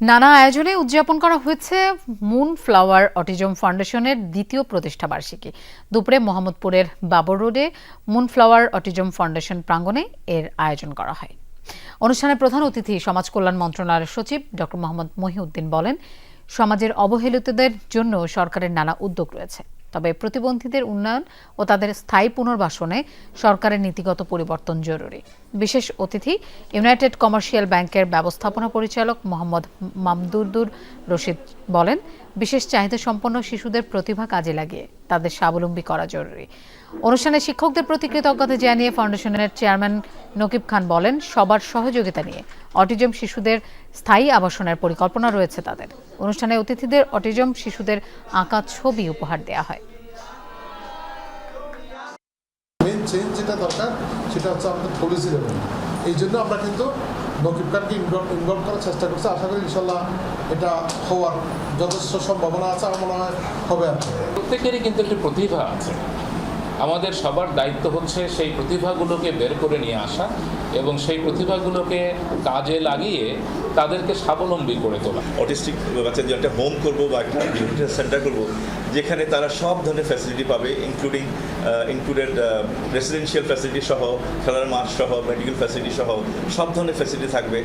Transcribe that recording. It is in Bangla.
নানা আয়োজনে উদযাপন করা হয়েছে মুন ফ্লাওয়ার অটিজম ফাউন্ডেশনের দ্বিতীয় প্রতিষ্ঠা বার্ষিকী। দুপুরে মোহাম্মদপুরের বাবর রোডে মুন ফ্লাওয়ার অটিজম ফাউন্ডেশন প্রাঙ্গণে এর আয়োজন করা হয়। অনুষ্ঠানে প্রধান অতিথি সমাজ কল্যাণ মন্ত্রণালয়ের সচিব ডক্টর মোহাম্মদ মহিউদ্দিন বলেন, সমাজের অবহেলিতদের জন্য সরকারের নানা উদ্যোগ রয়েছে। তবে প্রতিবন্ধীদের উন্নয়ন ও তাদের স্থায়ী পুনর্বাসনে সরকারের নীতিগত পরিবর্তন জরুরি। বিশেষ অতিথি, ইউনাইটেড কমার্শিয়াল ব্যাংকের ব্যবস্থাপনা পরিচালক মোহাম্মদ মামদুরদুর রশিদ বলেন, বিশেষ চাহিদা সম্পন্ন শিশুদের প্রতিভা কাজে লাগিয়ে তাদের স্বাবলম্বী করা জরুরি। অনুষ্ঠানে শিক্ষকদের প্রতি কৃতজ্ঞতা জানিয়ে ফাউন্ডেশনের চেয়ারম্যান নকিব খান বলেন, সবার সহযোগিতা নিয়ে অটিজম শিশুদের স্থায়ী আবাসনের পরিকল্পনা রয়েছে তাদের। অনুষ্ঠানে অতিথিদের অটিজম শিশুদের আঁকা ছবি উপহার দেওয়া হয়। চেঞ্জ যেটা দরকার, সেটা হচ্ছে আমাদের পলিসি লেভেল এই জন্য আমরা কিন্তু নকিব খানকে ইনভলভ ইনভলভ করার চেষ্টা করছি। আশা করি ইনশাল্লাহ এটা হওয়ার যথেষ্ট সম্ভাবনা আছে, আমার মনে হয় হবে প্রত্যেকেরই কিন্তু একটি প্রতিভা আছে। আমাদের সবার দায়িত্ব হচ্ছে সেই প্রতিভাগুলোকে বের করে নিয়ে আসা। এবং সেই প্রতিভাগুলোকে কাজে লাগিয়ে তাদেরকে স্বাবলম্বী করে তোলা। অটিস্টিক বাচ্চাদের একটা হোম করব বা একটা সেন্টার করব, যেখানে তারা সব ধরনের ফ্যাসিলিটি পাবে ইনক্লুডিং ইনক্লুডেড রেসিডেন্সিয়াল ফ্যাসিলিটি সহ, খেলার মাঠ সহ মেডিকেল ফ্যাসিলিটি সহ, সব ধরনের ফ্যাসিলিটি থাকবে।